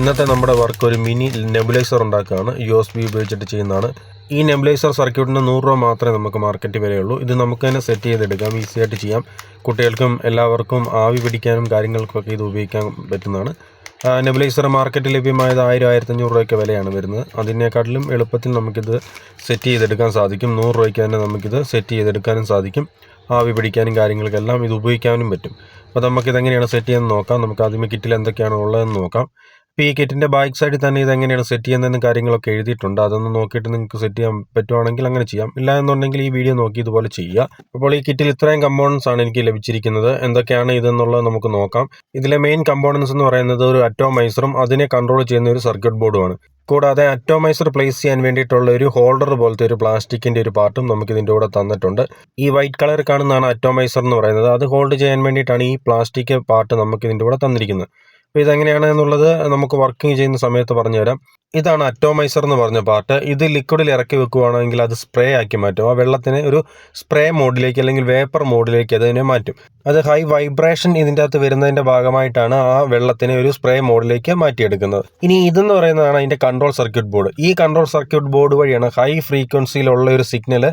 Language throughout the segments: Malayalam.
ഇന്നത്തെ നമ്മുടെ വർക്ക് ഒരു മിനി നെബുലൈസർ ഉണ്ടാക്കുകയാണ്. യു എസ് ബി ഉപയോഗിച്ചിട്ട് ചെയ്യുന്നതാണ്. ഈ നെബുലൈസർ സർക്യൂട്ടിന് നൂറ് രൂപ മാത്രമേ നമുക്ക് മാർക്കറ്റ് വിലയുള്ളൂ. ഇത് നമുക്ക് തന്നെ സെറ്റ് ചെയ്തെടുക്കാം. ഈസി ആയിട്ട് ചെയ്യാം. കുട്ടികൾക്കും എല്ലാവർക്കും ആവി പിടിക്കാനും കാര്യങ്ങൾക്കൊക്കെ ഇത് ഉപയോഗിക്കാൻ പറ്റുന്നതാണ്. നെബുലൈസർ മാർക്കറ്റിൽ ലഭ്യമായത് ആയിരം ആയിരത്തഞ്ഞൂറ് രൂപയ്ക്ക് വിലയാണ് വരുന്നത്. അതിനേക്കാട്ടിലും എളുപ്പത്തിൽ നമുക്കിത് സെറ്റ് ചെയ്തെടുക്കാൻ സാധിക്കും. നൂറ് രൂപയ്ക്ക് തന്നെ നമുക്കിത് സെറ്റ് ചെയ്തെടുക്കാനും സാധിക്കും. ആവി പിടിക്കാനും കാര്യങ്ങൾക്കെല്ലാം ഇത് ഉപയോഗിക്കാനും പറ്റും. അപ്പോൾ നമുക്കിതെങ്ങനെയാണ് സെറ്റ് ചെയ്യുന്നത് നോക്കാം. നമുക്ക് ആദ്യമേ കിറ്റിൽ എന്തൊക്കെയാണ് ഉള്ളതെന്ന് നോക്കാം. അപ്പോൾ ഈ കിറ്റിന്റെ ബാക്ക് സൈഡിൽ തന്നെ ഇതെങ്ങനെയാണ് സെറ്റ് ചെയ്യുന്നതെന്ന് കാര്യങ്ങളൊക്കെ എഴുതിയിട്ടുണ്ട്. അതൊന്ന് നോക്കിയിട്ട് നിങ്ങൾക്ക് സെറ്റ് ചെയ്യാൻ പറ്റുവാണെങ്കിൽ അങ്ങനെ ചെയ്യാം. ഇല്ല എന്നുണ്ടെങ്കിൽ ഈ വീഡിയോ നോക്കി ഇതുപോലെ ചെയ്യുക. അപ്പോൾ ഈ കിറ്റിൽ ഇത്രയും കമ്പോണൻസ് ആണ് എനിക്ക് ലഭിച്ചിരിക്കുന്നത്. എന്തൊക്കെയാണ് ഇതെന്നുള്ളത് നമുക്ക് നോക്കാം. ഇതിലെ മെയിൻ കമ്പോണൻസ് എന്ന് പറയുന്നത് ഒരു അറ്റോമൈസറും അതിനെ കൺട്രോൾ ചെയ്യുന്ന ഒരു സർക്യൂട്ട് ബോർഡുമാണ് കൂടാതെ അറ്റോമൈസർ പ്ലേസ് ചെയ്യാൻ വേണ്ടിയിട്ടുള്ള ഒരു ഹോൾഡർ പോലത്തെ ഒരു പ്ലാസ്റ്റിക്കിന്റെ ഒരു പാർട്ടും നമുക്ക് ഇതിന്റെ കൂടെ തന്നിട്ടുണ്ട്. ഈ വൈറ്റ് കളർ കാണുന്നതാണ് അറ്റോമൈസർ എന്ന് പറയുന്നത്. അത് ഹോൾഡ് ചെയ്യാൻ വേണ്ടിയിട്ടാണ് ഈ പ്ലാസ്റ്റിക് പാർട്ട് നമുക്ക് ഇതിന്റെ കൂടെ തന്നിരിക്കുന്നത്. അപ്പോൾ ഇതെങ്ങനെയാണ് എന്നുള്ളത് നമുക്ക് വർക്കിംഗ് ചെയ്യുന്ന സമയത്ത് പറഞ്ഞുതരാം. ഇതാണ് അറ്റോമൈസർ എന്ന് പറഞ്ഞ പാർട്ട് ഇത് ലിക്വിഡിൽ ഇറക്കി വെക്കുകയാണെങ്കിൽ അത് സ്പ്രേ ആക്കി മാറ്റും. ആ വെള്ളത്തിനെ ഒരു സ്പ്രേ മോഡിലേക്ക് അല്ലെങ്കിൽ വേപ്പർ മോഡിലേക്ക് അതിനെ മാറ്റും. അത് ഹൈ വൈബ്രേഷൻ ഇതിന്റെ അകത്ത് വരുന്നതിന്റെ ഭാഗമായിട്ടാണ് ആ വെള്ളത്തിനെ ഒരു സ്പ്രേ മോഡിലേക്ക് മാറ്റിയെടുക്കുന്നത്. ഇനി ഇതെന്ന് പറയുന്നതാണ് അതിന്റെ കൺട്രോൾ സർക്യൂട്ട് ബോർഡ് ഈ കൺട്രോൾ സർക്യൂട്ട് ബോർഡ് വഴിയാണ് ഹൈ ഫ്രീക്വൻസിയിലുള്ള ഒരു സിഗ്നൽ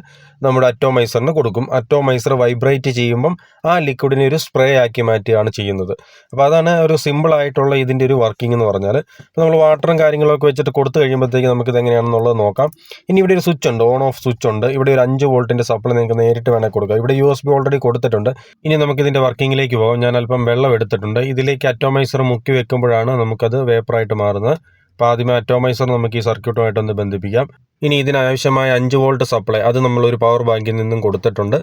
നമ്മുടെ അറ്റോമൈസറിന് കൊടുക്കും. അറ്റോമൈസർ വൈബ്രേറ്റ് ചെയ്യുമ്പം ആ ലിക്വിഡിനെ ഒരു സ്പ്രേ ആക്കി മാറ്റുകയാണ് ചെയ്യുന്നത്. അപ്പോൾ അതാണ് ഒരു സിമ്പിൾ ആയിട്ടുള്ള ഇതിന്റെ ഒരു വർക്കിംഗ് എന്ന് പറഞ്ഞാൽ നമ്മൾ വാട്ടറും കാര്യങ്ങളൊക്കെ വെച്ചിട്ട് കൊടുത്തു കഴിയുമ്പോഴത്തേക്ക് നമുക്ക് ഇത് എങ്ങനെയാണെന്നുള്ളത് നോക്കാം. ഇനി ഇവിടെ ഒരു സ്വിച്ച് ഉണ്ട് ഓൺ ഓഫ് സ്വിച്ച് ഉണ്ട്. ഇവിടെ ഒരു അഞ്ച് വോൾട്ടിന്റെ സപ്ലൈ നിങ്ങൾക്ക് നേരിട്ട് വേണേൽ കൊടുക്കാം. ഇവിടെ യു എസ് ബി ഓൾറെഡി കൊടുത്തിട്ടുണ്ട്. ഇനി നമുക്ക് ഇതിന്റെ വർക്കിംഗിലേക്ക് പോകാം. ഞാൻ അല്പം വെള്ളം എടുത്തിട്ടുണ്ട്. ഇതിലേക്ക് അറ്റോമൈസർ മുക്കി വെക്കുമ്പോഴാണ് നമുക്കത് വേപ്പറായിട്ട് മാറുന്നത്. അപ്പോൾ ആദ്യമേ അറ്റോമൈസർ നമുക്ക് ഈ സർക്യൂട്ടുമായിട്ടൊന്ന് ബന്ധിപ്പിക്കാം. ഇനി ഇതിനാവശ്യമായ അഞ്ച് വോൾട്ട് സപ്ലൈ അത് നമ്മൾ ഒരു പവർ ബാങ്കിൽ നിന്നും കൊടുത്തിട്ടുണ്ട്.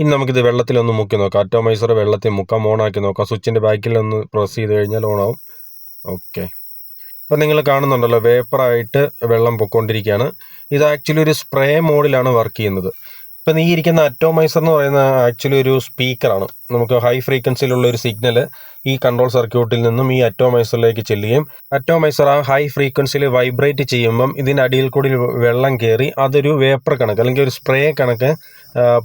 ഇനി നമുക്കിത് വെള്ളത്തിലൊന്ന് മുക്കി നോക്കാം. അറ്റോമൈസർ വെള്ളത്തിൽ മുക്കാം ഓണാക്കി നോക്കാം. സ്വിച്ചിന്റെ ബാക്കിൽ ഒന്ന് പ്രസ് ചെയ്ത് കഴിഞ്ഞാൽ ഓണാവും ഓക്കെ ഇപ്പം നിങ്ങൾ കാണുന്നുണ്ടല്ലോ വേപ്പറായിട്ട് വെള്ളം പൊയ്ക്കൊണ്ടിരിക്കുകയാണ് ഇത് ആക്ച്വലി ഒരു സ്പ്രേ മോഡിലാണ് വർക്ക് ചെയ്യുന്നത്. ഇപ്പം ഈ ഇരിക്കുന്ന അറ്റോമൈസർ എന്ന് പറയുന്ന ആക്ച്വലി ഒരു സ്പീക്കറാണ് നമുക്ക് ഹൈ ഫ്രീക്വൻസിയിലുള്ള ഒരു സിഗ്നൽ ഈ കൺട്രോൾ സർക്യൂട്ടിൽ നിന്നും ഈ അറ്റോമൈസറിലേക്ക് ചെല്ലുകയും അറ്റോമൈസർ ആ ഹൈ ഫ്രീക്വൻസിയിൽ വൈബ്രേറ്റ് ചെയ്യുമ്പം ഇതിന്റെ അടിയിൽ കൂടി വെള്ളം കയറി അതൊരു വേപ്പർ കണക്ക് അല്ലെങ്കിൽ ഒരു സ്പ്രേ കണക്ക്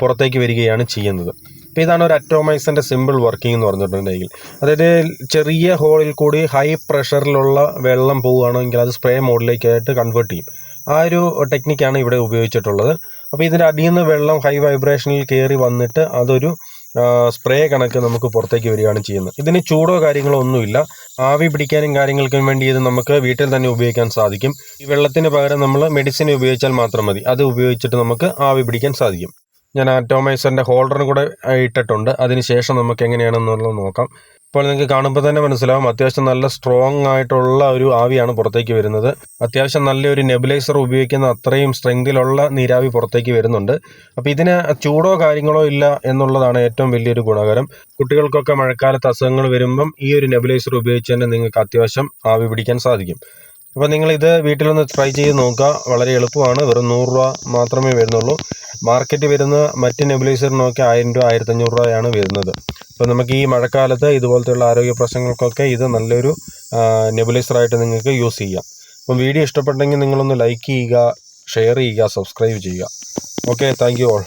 പുറത്തേക്ക് വരികയാണ് ചെയ്യുന്നത്. അപ്പോൾ ഇതാണ് ഒരു അറ്റോമൈസറിന്റെ സിമ്പിൾ വർക്കിംഗ് എന്ന് പറഞ്ഞിട്ടുണ്ടെങ്കിൽ. അതായത് ചെറിയ ഹോളിൽ കൂടി ഹൈ പ്രഷറിലുള്ള വെള്ളം പോവുകയാണെങ്കിൽ അത് സ്പ്രേ മോഡിലേക്കായിട്ട് കൺവേർട്ട് ചെയ്യും. ആ ഒരു ടെക്നിക്കാണ് ഇവിടെ ഉപയോഗിച്ചിട്ടുള്ളത്. അപ്പോൾ ഇതിന്റെ അടിയിൽ നിന്ന് വെള്ളം ഹൈ വൈബ്രേഷനിൽ കയറി വന്നിട്ട് അതൊരു സ്പ്രേ കണക്ക് നമുക്ക് പുറത്തേക്ക് വരികയാണ് ചെയ്യുന്നത്. ഇതിന് ചൂടോ കാര്യങ്ങളോ ഒന്നുമില്ല. ആവി പിടിക്കാനും കാര്യങ്ങൾക്കും വേണ്ടി ഇത് നമുക്ക് വീട്ടിൽ തന്നെ ഉപയോഗിക്കാൻ സാധിക്കും. ഈ വെള്ളത്തിന് പകരം നമ്മൾ മെഡിസിൻ ഉപയോഗിച്ചാൽ മാത്രം മതി. അത് ഉപയോഗിച്ചിട്ട് നമുക്ക് ആവി പിടിക്കാൻ സാധിക്കും. ഞാൻ ആറ്റോമൈസറിന്റെ ഹോൾഡറും കൂടെ ഇട്ടിട്ടുണ്ട്. അതിനുശേഷം നമുക്ക് എങ്ങനെയാണെന്നുള്ളത് നോക്കാം. ഇപ്പോൾ നിങ്ങൾക്ക് കാണുമ്പോൾ തന്നെ മനസ്സിലാവും അത്യാവശ്യം നല്ല സ്ട്രോങ് ആയിട്ടുള്ള ഒരു ആവിയാണ് പുറത്തേക്ക് വരുന്നത്. അത്യാവശ്യം നല്ലൊരു നെബുലൈസർ ഉപയോഗിക്കുന്ന അത്രയും സ്ട്രെങ്തിലുള്ള നീരാവി പുറത്തേക്ക് വരുന്നുണ്ട്. അപ്പോൾ ഇതിന് ചൂടോ കാര്യങ്ങളോ ഇല്ല എന്നുള്ളതാണ് ഏറ്റവും വലിയൊരു ഗുണകരം. കുട്ടികൾക്കൊക്കെ മഴക്കാലത്ത് അസുഖങ്ങൾ വരുമ്പം ഈ ഒരു നെബുലൈസർ ഉപയോഗിച്ച് തന്നെ നിങ്ങൾക്ക് അത്യാവശ്യം ആവി പിടിക്കാൻ സാധിക്കും. അപ്പോൾ നിങ്ങളിത് വീട്ടിലൊന്ന് ട്രൈ ചെയ്ത് നോക്കുക വളരെ എളുപ്പമാണ്. വെറും നൂറ് രൂപ മാത്രമേ വരുന്നുള്ളൂ. മാർക്കറ്റ് വരുന്ന മറ്റ് നെബുലൈസറിനൊക്കെ ആയിരം രൂപ ആയിരത്തഞ്ഞൂറ് രൂപയാണ് വരുന്നത്. അപ്പോൾ നമുക്ക് ഈ മഴക്കാലത്ത് ഇതുപോലത്തെയുള്ള ആരോഗ്യ പ്രശ്നങ്ങൾക്കൊക്കെ ഇത് നല്ലൊരു നെബുലൈസറായിട്ട് നിങ്ങൾക്ക് യൂസ് ചെയ്യാം. അപ്പം വീഡിയോ ഇഷ്ടപ്പെട്ടെങ്കിൽ നിങ്ങളൊന്ന് ലൈക്ക് ചെയ്യുക ഷെയർ ചെയ്യുക സബ്സ്ക്രൈബ് ചെയ്യുക. Okay thank you all